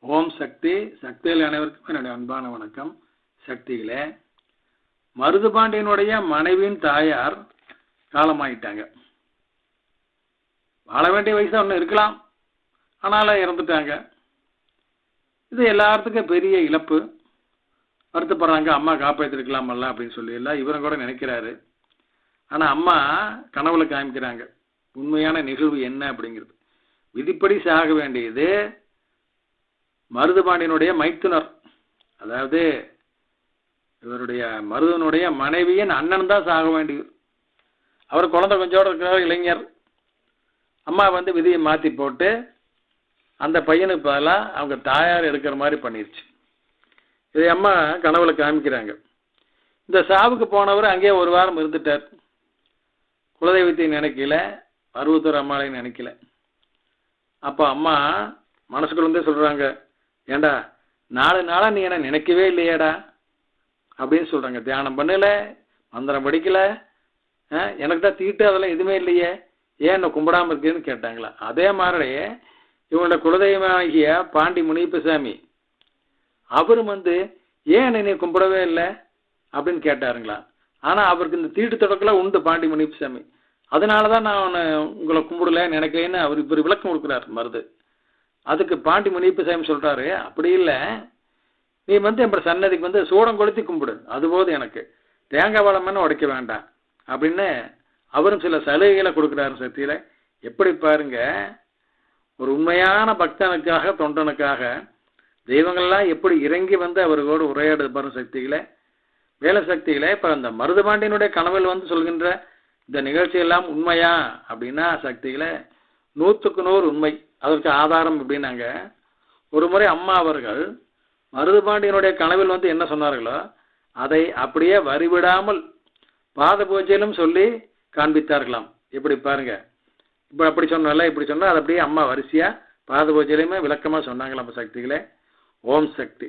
ஓம் சக்தி சக்தியில் அனைவருக்கும் என்னுடைய அன்பான வணக்கம். சக்திகளே மருதுபாண்டியனுடைய மனைவியின் தாயார் காலமாயிட்டாங்க. வாழ வேண்டிய வயசு ஒன்று இருக்கலாம். ஆனாலும் இறந்துட்டாங்க. இது எல்லாத்துக்கும் பெரிய இழப்பு. வருத்தப்படுறாங்க அம்மா காப்பாற்றிருக்கலாமல்ல அப்படின்னு சொல்லி எல்லாம் இவரும் கூட நினைக்கிறாரு. ஆனால் அம்மா கனவுல காமிக்கிறாங்க. உண்மையான நிகழ்வு என்ன அப்படிங்கிறது. விதிப்படி சாக வேண்டியது மருதுபாண்டியனுடைய மைத்துனர். அதாவது இவருடைய மருதனுடைய மனைவியின் அண்ணன் தான் சாக வேண்டியது. அவர் குழந்தை கொஞ்சோட இருக்கிற இளைஞர். அம்மா வந்து விதியை மாற்றி போட்டு அந்த பையனுக்கு பதிலாக அவங்க தாயார் எடுக்கிற மாதிரி பண்ணிருச்சு. இதை அம்மா கனவுல காமிக்கிறாங்க. இந்த சாவுக்கு போனவர் அங்கேயே ஒரு வாரம் இருந்துட்டார். குலதெய்வத்தை நினைக்கல பருவத்தூர் அம்மாளையும் நினைக்கல. அப்போ அம்மா மனசுக்குள்ளே சொல்கிறாங்க ஏண்டா நாலு நாளாக நீ என்ன நினைக்கவே இல்லையேடா? அப்படின்னு சொல்கிறாங்க தியானம் பண்ணல மந்திரம் படிக்கல ஆ, எனக்கு தான் தீட்டு அதெல்லாம் எதுவுமே இல்லையே. ஏன் என்ன கும்பிடாம இருக்குன்னு கேட்டாங்களா. அதே மாதிரி இவங்களோட குலதெய்வமாகிய பாண்டி முனிப்பசாமி அவரும் வந்து ஏன் என்னை நீ கும்பிடவே இல்லை? அப்படின்னு கேட்டாருங்களா. ஆனால் அவருக்கு இந்த தீட்டு தொடக்கெல்லாம் உண்டு பாண்டி முனிப்பசாமி அதனால தான் நான் உன்னை உங்களை கும்பிடல நினைக்கலன்னு அவர் இப்படி விளக்கம் கொடுக்குறார் மருது. அதுக்கு பாண்டி முனிப்பசாமி சொல்கிறாரு அப்படி இல்லை. நீ வந்து என் சன்னதிக்கு வந்து சூடம் கொளுத்தி கும்பிடு. அது போதும் எனக்கு. தேங்காய் வளமன்னு உடைக்க வேண்டாம். அப்படின்னு அவரும் சில சலுகைகளை கொடுக்குறாரு சக்தியில். எப்படி பாருங்க ஒரு உண்மையான பக்தனுக்காக தொண்டனுக்காக தெய்வங்கள்லாம் எப்படி இறங்கி வந்து அவர்களோடு உரையாடுது பாருங்க சக்திகளை வேலை சக்திகளை இப்போ அந்த மருதுபாண்டியனுடைய கனவில் வந்து சொல்கின்ற இந்த நிகழ்ச்சியெல்லாம் உண்மையா? அப்படின்னா சக்திகளை நூற்றுக்கு நூறு உண்மை. அதற்கு ஆதாரம் அப்படின்னாங்க. ஒரு முறை அம்மா அவர்கள் மருதுபாண்டியனுடைய கனவில் வந்து என்ன சொன்னார்களோ அதை அப்படியே வரிவிடாமல் பாத பூஜையிலும் சொல்லி காண்பித்தார்களாம். இப்படி பாருங்க. இப்போ அப்படி சொன்னால இப்படி சொன்னால் அது அப்படியே அம்மா வரிசையா பாத பூஜையிலுமே விளக்கமா சொன்னாங்களாம் சக்திகளே. ஓம் சக்தி.